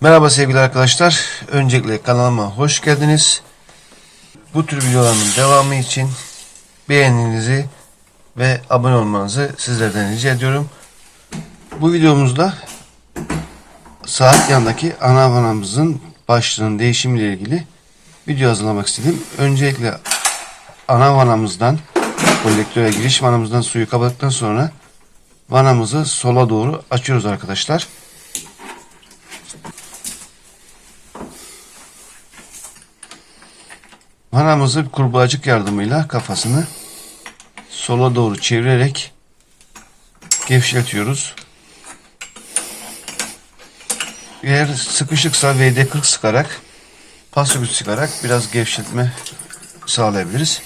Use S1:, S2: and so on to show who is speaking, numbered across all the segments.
S1: Merhaba sevgili arkadaşlar. Öncelikle kanalıma hoş geldiniz. Bu tür videoların devamı için beğeninizi ve abone olmanızı sizlerden rica ediyorum. Bu videomuzda saat yanındaki ana vanamızın başlığının değişimiyle ilgili video hazırlamak istedim. Öncelikle ana vanamızdan kolektöre giriş vanamızdan suyu kapadıktan sonra vanamızı sola doğru açıyoruz arkadaşlar. Vanamızı bir kurbağacık yardımıyla kafasını sola doğru çevirerek gevşetiyoruz. Eğer sıkışıksa VD40 sıkarak pasöküs sıkarak biraz gevşetme sağlayabiliriz.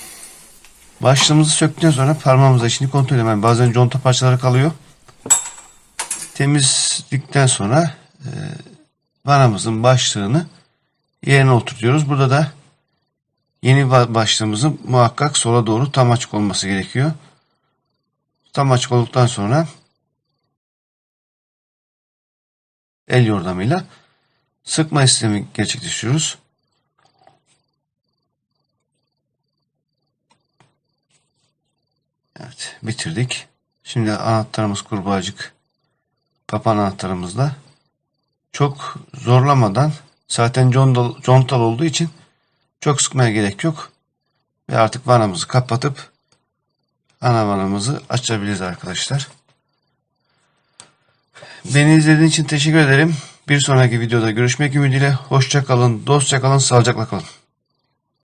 S1: Başlığımızı söktükten sonra parmağımızla içini kontrol edelim. Bazen conta parçaları kalıyor. Temizlikten sonra e, vanamızın başlığını yerine oturtuyoruz. Burada da Yeni ba- başlığımızın muhakkak sola doğru tam açık olması gerekiyor. Tam açık olduktan sonra el yordamıyla sıkma işlemi gerçekleştiriyoruz. Evet bitirdik. Şimdi anahtarımız kurbağacık kapan anahtarımızla çok zorlamadan zaten contal, contal olduğu için çok sıkmaya gerek yok. Ve artık vanamızı kapatıp ana vanamızı açabiliriz arkadaşlar. Beni izlediğiniz için teşekkür ederim. Bir sonraki videoda görüşmek ümidiyle. Hoşça kalın, dostça kalın, sağlıcakla kalın.